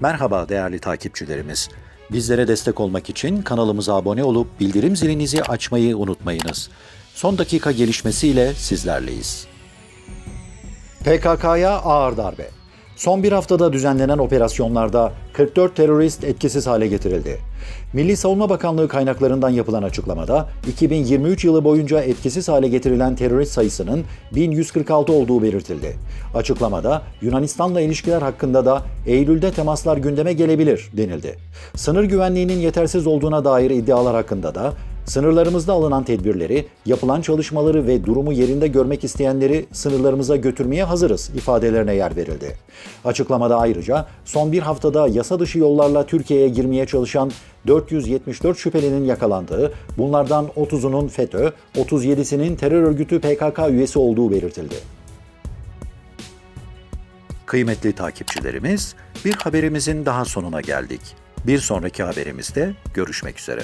Merhaba değerli takipçilerimiz. Bizlere destek olmak için kanalımıza abone olup bildirim zilinizi açmayı unutmayınız. Son dakika gelişmesiyle sizlerleyiz. PKK'ya ağır darbe. Son bir haftada düzenlenen operasyonlarda 44 terörist etkisiz hale getirildi. Milli Savunma Bakanlığı kaynaklarından yapılan açıklamada 2023 yılı boyunca etkisiz hale getirilen terörist sayısının 1146 olduğu belirtildi. Açıklamada Yunanistan'la ilişkiler hakkında da Eylül'de temaslar gündeme gelebilir denildi. Sınır güvenliğinin yetersiz olduğuna dair iddialar hakkında da Sınırlarımızda alınan tedbirleri, yapılan çalışmaları ve durumu yerinde görmek isteyenleri sınırlarımıza götürmeye hazırız ifadelerine yer verildi. Açıklamada ayrıca son bir haftada yasa dışı yollarla Türkiye'ye girmeye çalışan 474 şüphelinin yakalandığı, bunlardan 30'unun FETÖ, 37'sinin terör örgütü PKK üyesi olduğu belirtildi. Kıymetli takipçilerimiz, bir haberimizin daha sonuna geldik. Bir sonraki haberimizde görüşmek üzere.